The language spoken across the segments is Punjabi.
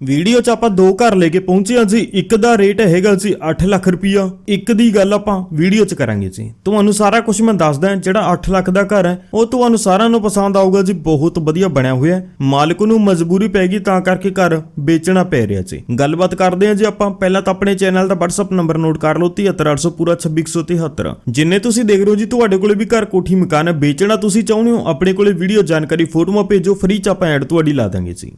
ਵੀਡੀਓ 'ਚ ਆਪਾਂ ਦੋ ਘਰ ਲੈ ਕੇ ਪਹੁੰਚੇ ਹਾਂ ਜੀ। ਇੱਕ ਦਾ ਰੇਟ ਹੈਗਾ ਜੀ 8 ਲੱਖ ਰੁਪਈਆ। ਇੱਕ ਦੀ ਗੱਲ ਆਪਾਂ ਵੀਡੀਓ 'ਚ ਕਰਾਂਗੇ ਜੀ। ਤੁਹਾਨੂੰ ਸਾਰਾ ਕੁਝ ਮੈਂ ਦੱਸਦਾ ਜਿਹੜਾ 8 ਲੱਖ ਦਾ ਘਰ ਹੈ, ਉਹ ਤੁਹਾਨੂੰ ਸਾਰਿਆਂ ਨੂੰ ਪਸੰਦ ਆਊਗਾ ਜੀ। ਬਹੁਤ ਵਧੀਆ ਬਣਿਆ ਹੋਇਆ ਹੈ। ਮਾਲਕ ਨੂੰ ਮਜਬੂਰੀ ਪੈ ਗਈ, ਤਾਂ ਕਰਕੇ ਘਰ ਵੇਚਣਾ ਪੈ ਰਿਹਾ ਜੀ। ਗੱਲਬਾਤ ਕਰਦੇ ਹਾਂ ਜੀ ਆਪਾਂ। ਪਹਿਲਾਂ ਤਾਂ ਆਪਣੇ ਚੈਨਲ ਦਾ WhatsApp ਨੰਬਰ ਨੋਟ ਕਰ ਲਓ 73800 ਪੂਰਾ 2673 ਜਿੰਨੇ ਤੁਸੀਂ ਦੇਖ ਰਹੇ ਹੋ ਜੀ, ਤੁਹਾਡੇ ਕੋਲੇ ਵੀ ਘਰ ਕੋਠੀ ਮਕਾਨ ਹੈ। ਵੇਚਣਾ ਤੁਸੀਂ ਚਾਹੁੰਦੇ ਹੋ, ਆਪਣੇ ਕੋਲੇ ਵੀਡੀਓ ਜਾਣਕਾਰੀ ਫੋਟੋਆਂ ਭੇਜੋ, ਫ੍ਰੀ ਚ ਆਪਾਂ ਐਡ ਤੁਹਾਡੀ ਲਾ ਦਾਂਗੇ ਜੀ।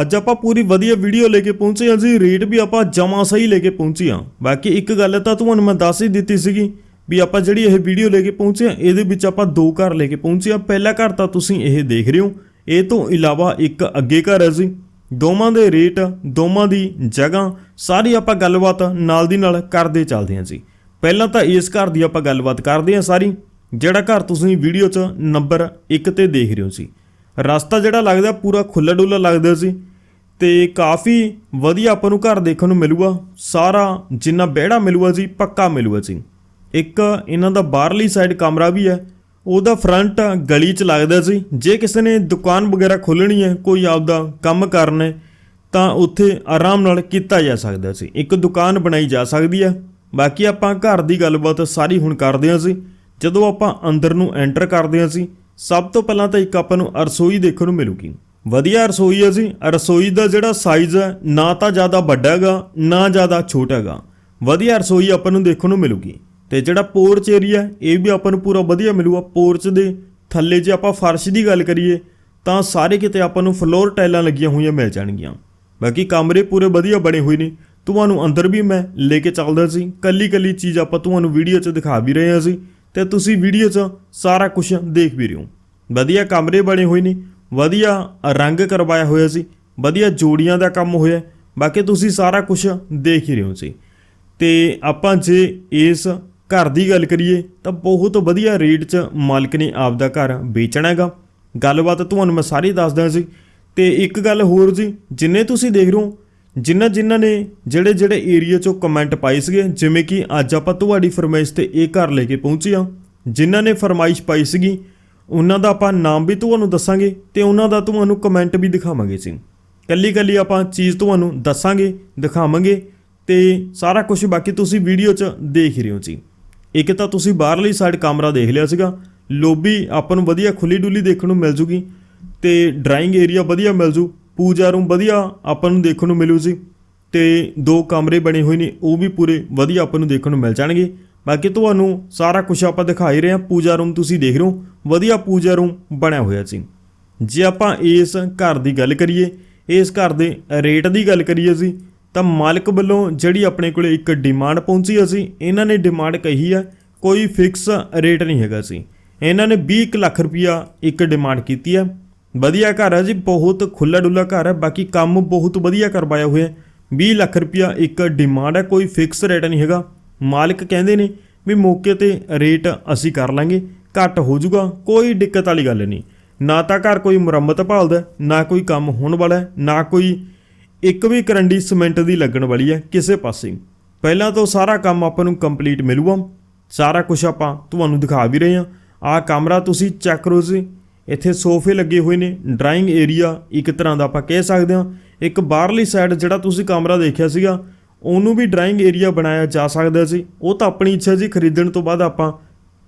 ਅੱਜ ਆਪਾਂ ਪੂਰੀ ਵਧੀਆ ਵੀਡੀਓ ਲੈ ਕੇ ਪਹੁੰਚੇ ਹਾਂ ਜੀ। ਰੇਟ ਵੀ ਆਪਾਂ ਜਮਾ ਸਹੀ ਲੈ ਕੇ ਪਹੁੰਚੇ ਹਾਂ। ਬਾਕੀ ਇੱਕ ਗੱਲ ਤਾਂ ਤੁਹਾਨੂੰ ਮੈਂ ਦੱਸ ਹੀ ਦਿੱਤੀ ਸੀਗੀ ਵੀ ਆਪਾਂ ਜਿਹੜੀ ਇਹ ਵੀਡੀਓ ਲੈ ਕੇ ਪਹੁੰਚੇ ਹਾਂ, ਇਹਦੇ ਵਿੱਚ ਆਪਾਂ ਦੋ ਘਰ ਲੈ ਕੇ ਪਹੁੰਚੇ ਹਾਂ। ਪਹਿਲਾ ਘਰ ਤਾਂ ਤੁਸੀਂ ਇਹ ਦੇਖ ਰਹੇ ਹੋ। ਇਹ ਤੋਂ ਇਲਾਵਾ ਇੱਕ ਅੱਗੇ ਘਰ ਹੈ ਜੀ। ਦੋਵਾਂ ਦੇ ਰੇਟ ਦੋਵਾਂ ਦੀ ਜਗ੍ਹਾ, ਸਾਰੀ ਆਪਾਂ ਗੱਲਬਾਤ ਨਾਲ ਦੀ ਨਾਲ ਕਰਦੇ ਚੱਲਦੇ ਹਾਂ ਜੀ। ਪਹਿਲਾਂ ਤਾਂ ਇਸ ਘਰ ਦੀ ਆਪਾਂ ਗੱਲਬਾਤ ਕਰਦੇ ਹਾਂ ਸਾਰੀ। ਜਿਹੜਾ ਘਰ ਤੁਸੀਂ ਵੀਡੀਓ 'ਚ ਨੰਬਰ 1 ਤੇ ਦੇਖ ਰਹੇ ਹੋ ਜੀ। ਰਸਤਾ ਜਿਹੜਾ ਲੱਗਦਾ ਪੂਰਾ ਖੁੱਲਾ ਡੁੱਲਾ ਲੱਗਦਾ ਸੀ ਤੇ ਕਾਫੀ ਵਧੀਆ ਆਪਾਂ ਨੂੰ ਘਰ ਦੇਖਣ ਨੂੰ ਮਿਲੂਗਾ। ਸਾਰਾ ਜਿੰਨਾ ਬਹਿੜਾ ਮਿਲੂਗਾ ਜੀ ਪੱਕਾ ਮਿਲੂਗਾ ਜੀ ਇੱਕ ਇਹਨਾਂ ਦਾ ਬਾਹਰਲੀ ਸਾਈਡ ਕਮਰਾ ਵੀ ਹੈ, ਉਹਦਾ ਫਰੰਟ ਗਲੀ 'ਚ ਲੱਗਦਾ ਸੀ। ਜੇ ਕਿਸੇ ਨੇ ਦੁਕਾਨ ਵਗੈਰਾ ਖੋਲਣੀ ਹੈ, ਕੋਈ ਆਪਦਾ ਕੰਮ ਕਰਨਾ ਹੈ ਤਾਂ ਉੱਥੇ ਆਰਾਮ ਨਾਲ ਕੀਤਾ ਜਾ ਸਕਦਾ ਸੀ। ਇੱਕ ਦੁਕਾਨ ਬਣਾਈ ਜਾ ਸਕਦੀ ਹੈ। ਬਾਕੀ ਆਪਾਂ ਘਰ ਦੀ ਗੱਲਬਾਤ ਸਾਰੀ ਹੁਣ ਕਰਦੇ ਹਾਂ ਸੀ ਜਦੋਂ ਆਪਾਂ ਅੰਦਰ ਨੂੰ ਐਂਟਰ ਕਰਦੇ ਹਾਂ ਸੀ ਸਭ ਤੋਂ ਪਹਿਲਾਂ ਤਾਂ ਇੱਕ ਆਪਾਂ ਨੂੰ ਰਸੋਈ ਦੇਖਣ ਨੂੰ ਮਿਲੂਗੀ। ਵਧੀਆ ਰਸੋਈ ਹੈ ਜੀ। ਰਸੋਈ ਦਾ ਜਿਹੜਾ ਸਾਈਜ਼ ਹੈ, ਨਾ ਤਾਂ ਜ਼ਿਆਦਾ ਵੱਡਾ ਹੈਗਾ, ਨਾ ਜ਼ਿਆਦਾ ਛੋਟਾ ਹੈਗਾ। ਵਧੀਆ ਰਸੋਈ ਆਪਾਂ ਨੂੰ ਦੇਖਣ ਨੂੰ ਮਿਲੂਗੀ। ਤੇ ਜਿਹੜਾ ਪੋਰਚ ਏਰੀਆ ਇਹ ਵੀ ਆਪਾਂ ਨੂੰ ਪੂਰਾ ਵਧੀਆ ਮਿਲੂਗਾ। ਪੋਰਚ ਦੇ ਥੱਲੇ ਜੇ ਆਪਾਂ ਫਰਸ਼ ਦੀ ਗੱਲ ਕਰੀਏ, ਤਾਂ ਸਾਰੇ ਕਿਤੇ ਆਪਾਂ ਨੂੰ ਫਲੋਰ ਟਾਈਲਾਂ ਲੱਗੀਆਂ ਹੋਈਆਂ ਮਿਲ ਜਾਣਗੀਆਂ। ਬਾਕੀ ਕਮਰੇ ਪੂਰੇ ਵਧੀਆ ਬਣੇ ਹੋਏ ਨੇ। ਤੁਹਾਨੂੰ ਅੰਦਰ ਵੀ ਮੈਂ ਲੈ ਕੇ ਚੱਲਦਾ ਸੀ। ਕੱਲੀ ਕੱਲੀ ਚੀਜ਼ ਆਪਾਂ ਤੁਹਾਨੂੰ ਵੀਡੀਓ 'ਚ ਦਿਖਾ ਵੀ ਰਹੇ ਹਾਂ ਅਸੀਂ ਤੇ ਤੁਸੀਂ ਵੀਡੀਓ 'ਚ ਸਾਰਾ ਕੁਝ ਦੇਖ ਵੀ ਰਹੇ ਹੋ। ਵਧੀਆ ਕਮਰੇ ਬਣੇ ਹੋਏ ਨੇ, ਵਧੀਆ ਰੰਗ ਕਰਵਾਇਆ ਹੋਇਆ ਸੀ, ਵਧੀਆ ਜੋੜੀਆਂ ਦਾ ਕੰਮ ਹੋਇਆ, ਬਾਕੀ ਤੁਸੀਂ ਸਾਰਾ ਕੁਝ ਦੇਖ ਹੀ ਰਹੇ ਹੋ ਸੀ ਤੇ ਆਪਾਂ ਜੇ ਇਸ ਘਰ ਦੀ ਗੱਲ ਕਰੀਏ, ਤਾਂ ਬਹੁਤ ਵਧੀਆ ਰੇਟ 'ਚ ਮਾਲਕ ਨੇ ਆਪਦਾ ਘਰ ਵੇਚਣਾ ਹੈਗਾ। ਗੱਲਬਾਤ ਤੁਹਾਨੂੰ ਮੈਂ ਸਾਰੀ ਦੱਸਦਾ ਸੀ ਤੇ ਇੱਕ ਗੱਲ ਹੋਰ ਜੀ, ਜਿੰਨੇ ਤੁਸੀਂ ਦੇਖ ਰਹੇ ਹੋ ਜਿਨ੍ਹਾਂ ਜਿਨ੍ਹਾਂ ਨੇ ਜਿਹੜੇ ਜਿਹੜੇ ਏਰੀਆ 'ਚੋਂ ਕਮੈਂਟ ਪਾਏ ਸੀਗੇ, ਜਿਵੇਂ ਕਿ ਅੱਜ ਆਪਾਂ ਤੁਹਾਡੀ ਫਰਮਾਇਸ਼ ਤੇ ਇਹ ਘਰ ਲੈ ਕੇ ਪਹੁੰਚੇ ਹਾਂ। ਜਿਨ੍ਹਾਂ ਨੇ ਫਰਮਾਇਸ਼ ਪਾਈ ਸੀਗੀ, ਉਹਨਾਂ ਦਾ ਆਪਾਂ ਨਾਮ ਵੀ ਤੁਹਾਨੂੰ ਦੱਸਾਂਗੇ ਤੇ ਉਹਨਾਂ ਦਾ ਤੁਹਾਨੂੰ ਕਮੈਂਟ ਵੀ ਦਿਖਾਵਾਂਗੇ ਜੀ। ਕੱਲੀ ਕੱਲੀ ਆਪਾਂ ਚੀਜ਼ ਤੁਹਾਨੂੰ ਦੱਸਾਂਗੇ, ਦਿਖਾਵਾਂਗੇ ਤੇ ਸਾਰਾ ਕੁਝ ਬਾਕੀ ਤੁਸੀਂ ਵੀਡੀਓ 'ਚ ਦੇਖ ਹੀ ਰਹੇ ਹੋ ਜੀ। ਇੱਕ ਤਾਂ ਤੁਸੀਂ ਬਾਹਰਲੀ ਸਾਈਡ ਕਮਰਾ ਦੇਖ ਲਿਆ ਸੀਗਾ। ਲੋਬੀ ਆਪਾਂ ਨੂੰ ਵਧੀਆ ਖੁੱਲੀ ਡੁੱਲੀ ਦੇਖਣ ਨੂੰ ਮਿਲ ਜੂਗੀ ਤੇ ਡਰਾਇੰਗ ਏਰੀਆ ਵਧੀਆ ਮਿਲ ਜੂ। ਪੂਜਾ ਰੂਮ ਵਧੀਆ ਆਪਾਂ ਨੂੰ ਦੇਖਣ ਨੂੰ ਮਿਲੂ ਜੀ ਤੇ ਦੋ ਕਮਰੇ ਬਣੇ ਹੋਏ ਨੇ, ਉਹ ਵੀ ਪੂਰੇ ਵਧੀਆ ਆਪਾਂ ਨੂੰ ਦੇਖਣ ਨੂੰ ਮਿਲ ਜਾਣਗੇ। ਬਾਕੀ ਤੁਹਾਨੂੰ ਸਾਰਾ ਕੁਝ ਆਪਾਂ ਦਿਖਾ ਹੀ ਰਹੇ ਹਾਂ, ਪੂਜਾ ਰੂਮ ਤੁਸੀਂ ਦੇਖ ਰਹੇ ਹੋ, ਵਧੀਆ ਪੂਜਾ ਰੂਮ ਬਣਿਆ ਹੋਇਆ ਸੀ। ਜੇ ਆਪਾਂ ਇਸ ਘਰ ਦੀ ਗੱਲ ਕਰੀਏ, ਇਸ ਘਰ ਦੇ ਰੇਟ ਦੀ ਗੱਲ ਕਰੀਏ ਸੀ ਤਾਂ ਮਾਲਕ ਵੱਲੋਂ ਜਿਹੜੀ ਆਪਣੇ ਕੋਲੇ ਇੱਕ ਡਿਮਾਂਡ ਪਹੁੰਚੀ ਅਸੀਂ ਇਹਨਾਂ ਨੇ ਡਿਮਾਂਡ ਕਹੀ ਹੈ ਕੋਈ ਫਿਕਸ ਰੇਟ ਨਹੀਂ ਹੈਗਾ ਸੀ। ਇਹਨਾਂ ਨੇ 20 ਕੁ ਲੱਖ ਰੁਪਇਆ ਇੱਕ ਡਿਮਾਂਡ ਕੀਤੀ ਹੈ ਵਧੀਆ ਘਰ ਹੈ ਜੀ ਬਹੁਤ ਖੁੱਲਾ ਡੁੱਲਾ ਘਰ ਹੈ ਬਾਕੀ ਕੰਮ ਬਹੁਤ ਵਧੀਆ ਕਰਵਾਇਆ ਹੋਇਆ ਹੈ 20 ਲੱਖ ਰੁਪਇਆ ਇੱਕ ਡਿਮਾਂਡ ਹੈ ਕੋਈ ਫਿਕਸ ਰੇਟ ਨਹੀਂ ਹੈਗਾ। ਮਾਲਕ ਕਹਿੰਦੇ ਨੇ ਵੀ ਮੌਕੇ ਤੇ ਰੇਟ ਅਸੀਂ ਕਰ ਲਾਂਗੇ ਘੱਟ ਹੋ ਜਾਊਗਾ ਕੋਈ ਦਿੱਕਤ ਵਾਲੀ ਗੱਲ ਨਹੀਂ। ਨਾ ਤਾਂ ਘਰ ਕੋਈ ਮੁਰੰਮਤ ਭਾਲਦਾ ਨਾ ਕੋਈ ਕੰਮ ਹੋਣ ਵਾਲਾ ਹੈ, ਨਾ ਕੋਈ ਇੱਕ ਵੀ ਕਰੰਡੀ ਸੀਮੈਂਟ ਦੀ ਲੱਗਣ ਵਾਲੀ ਹੈ ਕਿਸੇ ਪਾਸੇ। ਪਹਿਲਾਂ ਤੋਂ ਸਾਰਾ ਕੰਮ ਆਪਾਂ ਨੂੰ ਕੰਪਲੀਟ ਮਿਲੂਗਾ। ਸਾਰਾ ਕੁਝ ਆਪਾਂ ਤੁਹਾਨੂੰ ਦਿਖਾ ਵੀ ਰਹੇ ਹਾਂ। ਆਹ ਕਮਰਾ ਤੁਸੀਂ ਚੈੱਕ ਕਰੋ ਜੀ। ਇੱਥੇ ਸੋਫੇ ਲੱਗੇ ਹੋਏ ਨੇ ਡਰਾਇੰਗ ਏਰੀਆ ਇੱਕ ਤਰ੍ਹਾਂ ਦਾ ਆਪਾਂ ਕਹਿ ਸਕਦੇ ਹਾਂ। ਇੱਕ ਬਾਹਰਲੀ ਸਾਈਡ ਜਿਹੜਾ ਤੁਸੀਂ ਕਮਰਾ ਦੇਖਿਆ ਸੀਗਾ, ਉਹਨੂੰ ਵੀ ਡਰਾਇੰਗ ਏਰੀਆ ਬਣਾਇਆ ਜਾ ਸਕਦਾ ਸੀ। ਉਹ ਤਾਂ ਆਪਣੀ ਇੱਛਾ ਜੀ ਖਰੀਦਣ ਤੋਂ ਬਾਅਦ ਆਪਾਂ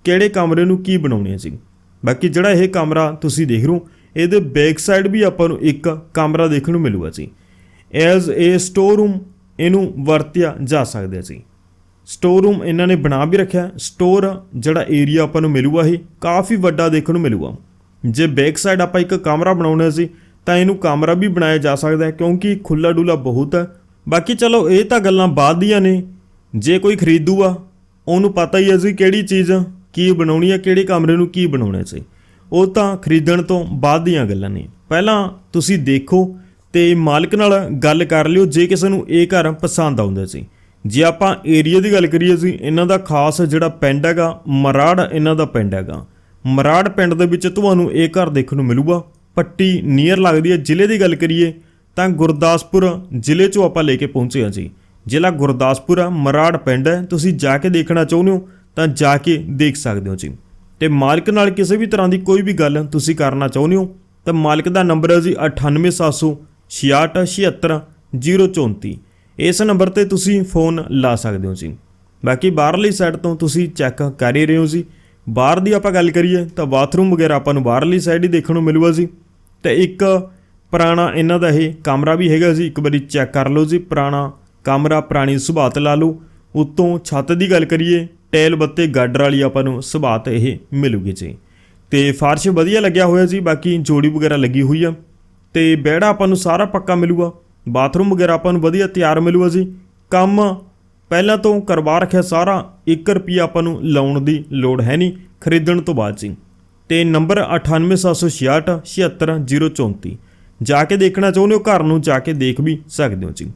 ਕਿਹੜੇ ਕਮਰੇ ਨੂੰ ਕੀ ਬਣਾਉਣੇ ਸੀ ਬਾਕੀ ਜਿਹੜਾ ਇਹ ਕਮਰਾ ਤੁਸੀਂ ਦੇਖ ਰਹੇ ਹੋ, ਇਹਦੇ ਬੈਕ ਸਾਈਡ ਵੀ ਆਪਾਂ ਨੂੰ ਇੱਕ ਕਮਰਾ ਦੇਖਣ ਨੂੰ ਮਿਲੂਗਾ ਜੀ। ਐਜ਼ ਏ ਸਟੋਰ ਰੂਮ ਇਹਨੂੰ ਵਰਤਿਆ ਜਾ ਸਕਦਾ ਸੀ ਸਟੋਰ ਰੂਮ ਇਹਨਾਂ ਨੇ ਬਣਾ ਵੀ ਰੱਖਿਆ ਸਟੋਰ ਜਿਹੜਾ ਏਰੀਆ ਆਪਾਂ ਨੂੰ ਮਿਲੂਗਾ ਇਹ, ਕਾਫੀ ਵੱਡਾ ਦੇਖਣ ਨੂੰ ਮਿਲੂਗਾ। ਜੇ ਬੈਕ ਸਾਈਡ ਆਪਾਂ ਇੱਕ ਕਮਰਾ ਬਣਾਉਣਾ ਸੀ, ਤਾਂ ਇਹਨੂੰ ਕਮਰਾ ਵੀ ਬਣਾਇਆ ਜਾ ਸਕਦਾ ਹੈ ਕਿਉਂਕਿ ਖੁੱਲਾ ਡੁੱਲਾ ਬਹੁਤ ਹੈ। ਬਾਕੀ ਚਲੋ, ਇਹ ਤਾਂ ਗੱਲਾਂ ਬਾਅਦ ਦੀਆਂ ਨੇ। ਜੇ ਕੋਈ ਖਰੀਦੂਗਾ, ਉਹਨੂੰ ਪਤਾ ਹੀ ਹੈ ਜੀ ਕਿਹੜੀ ਚੀਜ਼ ਕੀ ਬਣਾਉਣੀ ਹੈ, ਕਿਹੜੇ ਕਮਰੇ ਨੂੰ ਕੀ ਬਣਾਉਣਾ ਸੀ। ਉਹ ਤਾਂ ਖਰੀਦਣ ਤੋਂ ਬਾਅਦ ਦੀਆਂ ਗੱਲਾਂ ਨੇ। ਪਹਿਲਾਂ ਤੁਸੀਂ ਦੇਖੋ ਤੇ ਮਾਲਕ ਨਾਲ ਗੱਲ ਕਰ ਲਿਓ, ਜੇ ਕਿਸੇ ਨੂੰ ਇਹ ਘਰ ਪਸੰਦ ਆਉਂਦਾ ਸੀ। ਜੇ ਆਪਾਂ ਏਰੀਆ ਦੀ ਗੱਲ ਕਰੀਏ ਸੀ ਇਹਨਾਂ ਦਾ ਖਾਸ ਜਿਹੜਾ ਪਿੰਡ ਹੈਗਾ, ਮਰਾੜ ਇਹਨਾਂ ਦਾ ਪਿੰਡ ਹੈਗਾ। ਮਰਾੜ ਪਿੰਡ ਦੇ ਵਿੱਚ ਤੁਹਾਨੂੰ ਇਹ ਘਰ ਦੇਖਣ ਨੂੰ ਮਿਲੂਗਾ। ਪੱਟੀ ਨੀਅਰ ਲੱਗਦੀ ਹੈ। ਜ਼ਿਲ੍ਹੇ ਦੀ ਗੱਲ ਕਰੀਏ ਤਾਂ ਗੁਰਦਾਸਪੁਰ ਜ਼ਿਲ੍ਹੇ ਚੋਂ ਆਪਾਂ ਲੈ ਕੇ ਪਹੁੰਚੇ ਹਾਂ ਜੀ। ਜ਼ਿਲ੍ਹਾ ਗੁਰਦਾਸਪੁਰ ਆ, ਮਰਾੜ ਪਿੰਡ ਹੈ। ਤੁਸੀਂ ਜਾ ਕੇ ਦੇਖਣਾ ਚਾਹੁੰਦੇ ਹੋ ਤਾਂ ਜਾ ਕੇ ਦੇਖ ਸਕਦੇ ਹੋ ਜੀ। ਤੇ ਮਾਲਕ ਨਾਲ ਕਿਸੇ ਵੀ ਤਰ੍ਹਾਂ ਦੀ ਕੋਈ ਵੀ ਗੱਲ ਤੁਸੀਂ ਕਰਨਾ ਚਾਹੁੰਦੇ ਹੋ ਤਾਂ ਮਾਲਕ ਦਾ ਨੰਬਰ ਹੈ ਜੀ 98700 66767034 ਇਸ ਨੰਬਰ ਤੇ ਤੁਸੀਂ ਫੋਨ ਲਾ ਸਕਦੇ ਹੋ ਜੀ। ਬਾਕੀ ਬਾਹਰਲੀ ਸਾਈਡ ਤੋਂ ਤੁਸੀਂ ਚੈੱਕ ਕਰ ਹੀ ਰਹੇ ਹੋ ਜੀ। ਬਾਹਰ ਦੀ ਆਪਾਂ ਗੱਲ ਕਰੀਏ ਤਾਂ ਬਾਥਰੂਮ ਵਗੈਰਾ ਆਪਾਂ ਨੂੰ ਬਾਹਰਲੀ ਸਾਈਡ ਹੀ ਦੇਖਣ ਨੂੰ ਮਿਲੂਗਾ ਜੀ। ਤੇ ਇੱਕ ਪੁਰਾਣਾ ਇਹਨਾਂ ਦਾ ਇਹ ਕਮਰਾ ਵੀ ਹੈਗਾ ਜੀ, ਇੱਕ ਵਾਰੀ ਚੈੱਕ ਕਰ ਲਓ ਜੀ, ਪੁਰਾਣਾ ਕਮਰਾ, ਪੁਰਾਣੀ ਸੁਭਾਤ ਲਾ ਲਓ। ਉੱਤੋਂ ਛੱਤ ਦੀ ਗੱਲ ਕਰੀਏ ਟੈਲ ਬੱਤੇ, ਗਾਡਰ ਵਾਲੀ ਆਪਾਂ ਨੂੰ ਸੁਭਾਤ ਇਹ ਮਿਲੂਗੀ ਜੀ। ਤੇ ਫਾਰਸ਼ ਵਧੀਆ ਲੱਗਿਆ ਹੋਇਆ ਜੀ, ਬਾਕੀ ਜੋੜੀ ਵਗੈਰਾ ਲੱਗੀ ਹੋਈ ਆ। ਤੇ ਬੈੜਾ ਆਪਾਂ ਨੂੰ ਸਾਰਾ ਪੱਕਾ ਮਿਲੂਗਾ। ਬਾਥਰੂਮ ਵਗੈਰਾ ਆਪਾਂ ਨੂੰ ਵਧੀਆ ਤਿਆਰ ਮਿਲੂਗਾ ਜੀ। ਕੰਮ ਪਹਿਲਾਂ ਤੋਂ ਕਰਵਾ ਰੱਖਿਆ ਸਾਰਾ 1 ਰੁਪਿਆ ਆਪਾਂ ਨੂੰ ਲਾਉਣ ਦੀ ਲੋੜ ਹੈ ਨਹੀਂ, ਖਰੀਦਣ ਤੋਂ ਬਾਅਦ ਜੀ। ਤੇ ਨੰਬਰ 98766 76034 ਜਾ ਕੇ ਦੇਖਣਾ ਚਾਹੁੰਦੇ ਹੋ, ਘਰ ਨੂੰ ਜਾ ਕੇ ਦੇਖ ਵੀ ਸਕਦੇ ਹੋ ਜੀ।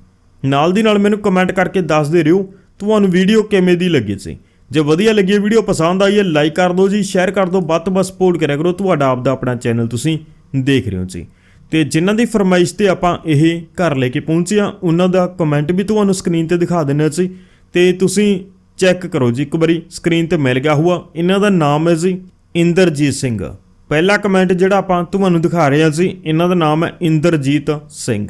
ਨਾਲ ਦੀ ਨਾਲ ਮੈਨੂੰ ਕਮੈਂਟ ਕਰਕੇ ਦੱਸਦੇ ਰਹੋ, ਤੁਹਾਨੂੰ ਵੀਡੀਓ ਕਿਵੇਂ ਦੀ ਲੱਗੀ ਸੀ ਜੇ ਵਧੀਆ ਲੱਗੀ ਵੀਡੀਓ ਪਸੰਦ ਆਈ ਹੈ ਲਾਈਕ ਕਰ ਦਿਓ ਜੀ ਸ਼ੇਅਰ ਕਰ ਦਿਓ, ਵੱਧ ਤੋਂ ਵੱਧ ਸਪੋਰਟ ਕਰਿਆ ਕਰੋ, ਤੁਹਾਡਾ ਆਪਦਾ ਆਪਣਾ ਚੈਨਲ ਤੁਸੀਂ ਦੇਖ ਰਹੇ ਹੋ ਜੀ। ਤੇ ਜਿਨ੍ਹਾਂ ਦੀ ਫਰਮਾਇਸ਼ ਤੇ ਆਪਾਂ ਇਹ ਘਰ ਲੈ ਕੇ ਪਹੁੰਚੇ ਆ ਉਹਨਾਂ ਦਾ ਕਮੈਂਟ ਵੀ ਤੁਹਾਨੂੰ ਸਕਰੀਨ ਤੇ ਦਿਖਾ ਦਿੰਨੇ ਜੀ। ਤੇ ਤੁਸੀਂ ਚੈੱਕ ਕਰੋ ਜੀ, ਇੱਕ ਵਾਰੀ ਸਕਰੀਨ ਤੇ ਮਿਲ ਗਿਆ ਹੋਊਗਾ। ਇਹਨਾਂ ਦਾ ਨਾਮ ਹੈ ਜੀ ਇੰਦਰਜੀਤ ਸਿੰਘ। ਪਹਿਲਾ ਕਮੈਂਟ ਜਿਹੜਾ ਆਪਾਂ ਤੁਹਾਨੂੰ ਦਿਖਾ ਰਹੇ ਹਾਂ ਜੀ, ਇਹਨਾਂ ਦਾ ਨਾਮ ਹੈ ਇੰਦਰਜੀਤ ਸਿੰਘ।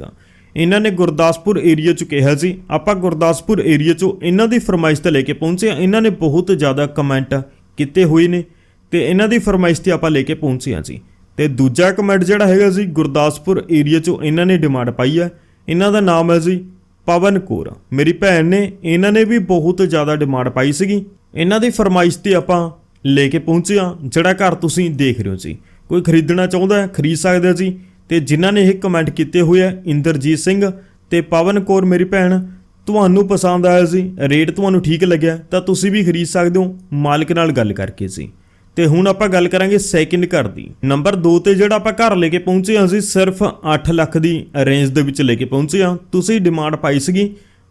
ਇਹਨਾਂ ਨੇ ਗੁਰਦਾਸਪੁਰ ਏਰੀਆ ਚ ਕਿਹਾ ਸੀ ਆਪਾਂ ਗੁਰਦਾਸਪੁਰ ਏਰੀਆ ਚੋਂ ਇਹਨਾਂ ਦੀ ਫਰਮਾਇਸ਼ ਤੇ ਲੈ ਕੇ ਪਹੁੰਚੇ ਹਾਂ। ਇਹਨਾਂ ਨੇ ਬਹੁਤ ਜ਼ਿਆਦਾ ਕਮੈਂਟ ਕੀਤੇ ਹੋਏ ਨੇ ਤੇ ਇਹਨਾਂ ਦੀ ਫਰਮਾਇਸ਼ ਤੇ ਆਪਾਂ ਲੈ ਕੇ ਪਹੁੰਚੇ ਹਾਂ ਜੀ। ਤੇ ਦੂਜਾ ਕਮੈਂਟ ਜਿਹੜਾ ਹੈਗਾ ਜੀ, ਗੁਰਦਾਸਪੁਰ ਏਰੀਆ ਚੋਂ ਇਹਨਾਂ ਨੇ ਡਿਮਾਂਡ ਪਾਈ ਹੈ। ਇਹਨਾਂ ਦਾ ਨਾਮ ਹੈ ਜੀ ਪਵਨ ਕੌਰ। ਮੇਰੀ ਭੈਣ ਨੇ, ਇਹਨਾਂ ਨੇ ਵੀ ਬਹੁਤ ਜ਼ਿਆਦਾ ਡਿਮਾਂਡ ਪਾਈ ਸੀਗੀ। ਇਹਨਾਂ ਦੀ ਫਰਮਾਇਸ਼ ਤੇ ਆਪਾਂ ਲੈ ਕੇ ਪਹੁੰਚੇ ਹਾਂ, ਜਿਹੜਾ ਘਰ ਤੁਸੀਂ ਦੇਖ ਰਹੇ ਹੋ ਜੀ। ਕੋਈ ਖਰੀਦਣਾ ਚਾਹੁੰਦਾ ਹੈ, ਖਰੀਦ ਸਕਦਾ ਜੀ। ਤੇ ਜਿਨ੍ਹਾਂ ਨੇ ਇਹ ਕਮੈਂਟ ਕੀਤੇ ਹੋਏ ਆ, ਇੰਦਰਜੀਤ ਸਿੰਘ ਤੇ ਪਵਨ ਕੌਰ, ਮੇਰੀ ਭੈਣ, ਤੁਹਾਨੂੰ ਪਸੰਦ ਆਇਆ ਸੀ, ਰੇਟ ਤੁਹਾਨੂੰ ਠੀਕ ਲੱਗਿਆ, ਤਾਂ ਤੁਸੀਂ ਵੀ ਖਰੀਦ ਸਕਦੇ ਹੋ, ਮਾਲਕ ਨਾਲ ਗੱਲ ਕਰਕੇ ਜੀ। ਤੇ ਹੁਣ ਆਪਾਂ ਗੱਲ ਕਰਾਂਗੇ ਸੈਕਿੰਡ ਘਰ ਦੀ। ਨੰਬਰ 2 ਤੇ ਜਿਹੜਾ ਆਪਾਂ ਘਰ ਲੈ ਕੇ ਪਹੁੰਚੇ ਹਾਂ, ਅਸੀਂ ਸਿਰਫ 8 ਲੱਖ ਦੀ ਰੇਂਜ ਦੇ ਵਿੱਚ ਲੈ ਕੇ ਪਹੁੰਚੇ ਹਾਂ। ਤੁਸੀਂ ਡਿਮਾਂਡ ਪਾਈ ਸੀਗੀ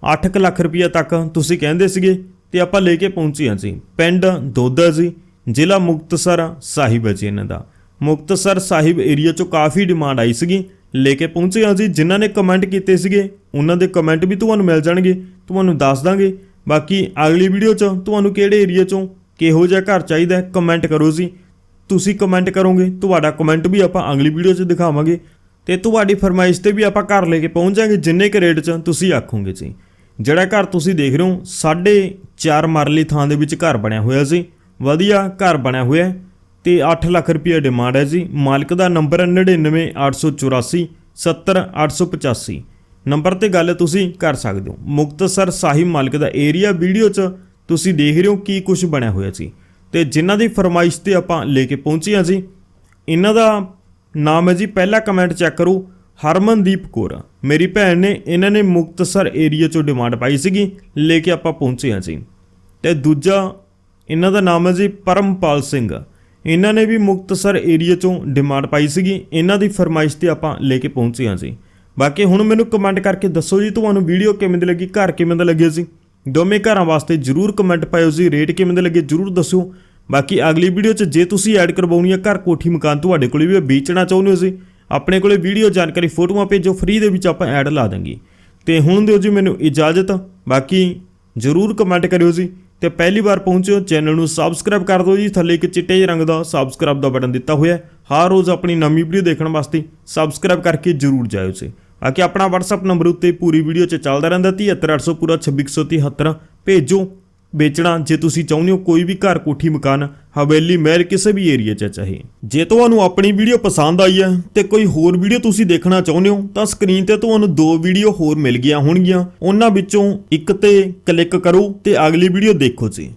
8 ਲੱਖ ਰੁਪਈਆ ਤੱਕ, ਤੁਸੀਂ ਕਹਿੰਦੇ ਸੀਗੇ, ਤੇ ਆਪਾਂ ਲੈ ਕੇ ਪਹੁੰਚੇ ਹਾਂ ਜੀ। ਪਿੰਡ ਦੋਦਾ ਜੀ, ਜ਼ਿਲ੍ਹਾ ਮੁਕਤਸਰ ਸਾਹਿਬ ਹੈ ਜੀ ਇਹਨਾਂ ਦਾ। ਮੁਕਤਸਰ ਸਾਹਿਬ ਏਰੀਆ ਚੋਂ ਕਾਫੀ ਡਿਮਾਂਡ ਆਈ ਸੀਗੀ, ਲੈ ਕੇ ਪਹੁੰਚੇ ਹਾਂ ਜੀ। ਜਿਨ੍ਹਾਂ ਨੇ ਕਮੈਂਟ ਕੀਤੇ ਸੀਗੇ, ਉਹਨਾਂ ਦੇ ਕਮੈਂਟ ਵੀ ਤੁਹਾਨੂੰ ਮਿਲ ਜਾਣਗੇ, ਤੁਹਾਨੂੰ ਦੱਸ ਦਾਂਗੇ। ਬਾਕੀ ਅਗਲੀ ਵੀਡੀਓ 'ਚ ਤੁਹਾਨੂੰ ਕਿਹੜੇ ਏਰੀਆ 'ਚੋਂ ਕਿਹੋ ਜਿਹਾ ਘਰ ਚਾਹੀਦਾ ਕਮੈਂਟ ਕਰੋ ਜੀ। ਤੁਸੀਂ ਕਮੈਂਟ ਕਰੋਗੇ, ਤੁਹਾਡਾ ਕਮੈਂਟ ਵੀ ਆਪਾਂ ਅਗਲੀ ਵੀਡੀਓ 'ਚ ਦਿਖਾਵਾਂਗੇ। ਤੇ ਤੁਹਾਡੀ ਫਰਮਾਇਸ਼ ਤੇ ਵੀ ਆਪਾਂ ਘਰ ਲੈ ਕੇ ਪਹੁੰਚਾਂਗੇ ਜਿੰਨੇ ਕੁ ਰੇਟ 'ਚ ਤੁਸੀਂ ਆਖੋਗੇ ਜੀ। ਜਿਹੜਾ ਘਰ ਤੁਸੀਂ ਦੇਖ ਰਹੇ ਹੋ, ਸਾਢੇ ਚਾਰ ਮਰਲੀ ਥਾਂ ਦੇ ਵਿੱਚ ਘਰ ਬਣਿਆ ਹੋਇਆ ਸੀ ਵਧੀਆ ਘਰ ਬਣਿਆ ਹੋਇਆ ਹੈ ਤੇ 8 ਲੱਖ ਰੁਪਏ ਡਿਮਾਂਡ ਹੈ ਜੀ। ਮਾਲਕ ਦਾ ਨੰਬਰ ਹੈ 99884 70885 ਨੰਬਰ ਤੇ ਗੱਲ ਤੁਸੀਂ ਕਰ ਸਕਦੇ ਹੋ। ਮੁਕਤਸਰ ਸਾਹਿਬ ਮਾਲਕ ਦਾ ਏਰੀਆ ਵੀਡੀਓ 'ਚ ਤੁਸੀਂ ਦੇਖ ਰਹੇ ਹੋ ਕੀ ਕੁਝ ਬਣਿਆ ਹੋਇਆ ਸੀ। ਤੇ ਜਿਨ੍ਹਾਂ ਦੀ ਫਰਮਾਇਸ਼ ਤੇ ਆਪਾਂ ਲੈ ਕੇ ਪਹੁੰਚੇ ਹਾਂ ਜੀ, ਇਹਨਾਂ ਦਾ ਨਾਮ ਹੈ ਜੀ, ਪਹਿਲਾ ਕਮੈਂਟ ਚੈੱਕ ਕਰੋ, ਹਰਮਨਦੀਪ ਕੌਰ। ਮੇਰੀ ਭੈਣ ਨੇ ਇਹਨਾਂ ਨੇ ਮੁਕਤਸਰ ਏਰੀਆ 'ਚੋਂ ਡਿਮਾਂਡ ਪਾਈ ਸੀਗੀ, ਲੈ ਕੇ ਆਪਾਂ ਪਹੁੰਚੇ ਹਾਂ ਜੀ। ਤੇ ਦੂਜਾ, ਇਹਨਾਂ ਦਾ ਨਾਮ ਹੈ ਜੀ, ਪਰਮਪਾਲ ਸਿੰਘ। ਇਹਨਾਂ ਨੇ ਵੀ ਮੁਕਤਸਰ ਏਰੀਆ 'ਚੋਂ ਡਿਮਾਂਡ ਪਾਈ ਸੀਗੀ, ਇਹਨਾਂ ਦੀ ਫਰਮਾਇਸ਼ ਤੇ ਆਪਾਂ ਲੈ ਕੇ ਪਹੁੰਚੇ ਹਾਂ ਜੀ। ਬਾਕੀ ਹੁਣ ਮੈਨੂੰ ਕਮੈਂਟ ਕਰਕੇ ਦੱਸੋ ਜੀ, ਤੁਹਾਨੂੰ ਵੀਡੀਓ ਕਿਵੇਂ ਦੀ ਲੱਗੀ, ਘਰ ਕਿਵੇਂ ਦਾ ਲੱਗਿਆ ਸੀ? ਦੋਵੇਂ ਘਰਾਂ ਵਾਸਤੇ ਜਰੂਰ ਕਮੈਂਟ ਪਾਇਓ ਜੀ। ਰੇਟ ਕਿਵੇਂ ਦੇ ਲੱਗੇ ਜਰੂਰ ਦੱਸਿਓ ਬਾਕੀ ਅਗਲੀ ਵੀਡੀਓ 'ਚ ਜੇ ਤੁਸੀਂ ਐਡ ਕਰਵਾਉਣੀ ਹੈ ਘਰ ਕੋਠੀ ਮਕਾਨ ਤੁਹਾਡੇ ਕੋਲੇ ਵੀ ਹੈ, ਵੇਚਣਾ ਚਾਹੁੰਦੇ ਹੋ ਜੀ ਆਪਣੇ ਕੋਲੇ ਵੀਡੀਓ ਜਾਣਕਾਰੀ ਫੋਟੋਆਂ ਭੇਜੋ ਫ੍ਰੀ ਦੇ ਵਿੱਚ ਆਪਾਂ ਐਡ ਲਾ ਦਾਂਗੇ ਤੇ ਹੁਣ ਦਿਓ ਜੀ ਮੈਨੂੰ ਇਜਾਜ਼ਤ। ਬਾਕੀ ਜਰੂਰ ਕਮੈਂਟ ਕਰਿਓ ਜੀ। ਤੇ ਪਹਿਲੀ ਵਾਰ ਪਹੁੰਚਿਓ ਚੈਨਲ ਨੂੰ ਸਬਸਕ੍ਰਾਈਬ ਕਰ ਦਿਓ ਜੀ। ਥੱਲੇ ਇੱਕ ਚਿੱਟੇ ਜਿਹੇ ਰੰਗ ਦਾ ਸਬਸਕ੍ਰਾਈਬ ਦਾ ਬਟਨ ਦਿੱਤਾ ਹੋਇਆ ਹਰ ਰੋਜ਼ ਆਪਣੀ ਨਵੀਂ ਵੀਡੀਓ ਦੇਖਣ ਵਾਸਤੇ ਸਬਸਕ੍ਰਾਈਬ ਕਰਕੇ ਜਰੂਰ ਜਾਇਓ ਜੀ। ਆ ਬਾਕੀ ਆਪਣਾ WhatsApp ਨੰਬਰ ਉੱਤੇ ਪੂਰੀ ਵੀਡੀਓ 'ਚ ਚੱਲਦਾ ਰਹਿੰਦਾ 73800 ਪੂਰਾ 2673 ਭੇਜੋ, ਵੇਚਣਾ, ਜੇ ਤੁਸੀਂ ਚਾਹੁੰਦੇ ਹੋ ਕੋਈ ਵੀ ਘਰ, ਕੋਠੀ, ਮਕਾਨ, ਹਵੇਲੀ, ਮਹਿਲ, ਕਿਸੇ ਵੀ ਏਰੀਆ 'ਚ ਚਾਹੇ। ਜੇ ਤੁਹਾਨੂੰ ਆਪਣੀ ਵੀਡੀਓ ਪਸੰਦ ਆਈ ਹੈ ਤੇ ਕੋਈ ਹੋਰ ਵੀਡੀਓ ਤੁਸੀਂ ਦੇਖਣਾ ਚਾਹੁੰਦੇ ਹੋ, ਤਾਂ ਸਕਰੀਨ ਤੇ ਤੁਹਾਨੂੰ ਦੋ ਵੀਡੀਓ ਹੋਰ ਮਿਲ ਗਈਆਂ ਹੋਣਗੀਆਂ। ਉਹਨਾਂ ਵਿੱਚੋਂ ਇੱਕ ਤੇ ਕਲਿੱਕ ਕਰੋ ਤੇ ਅਗਲੀ ਵੀਡੀਓ ਦੇਖੋ ਜੀ।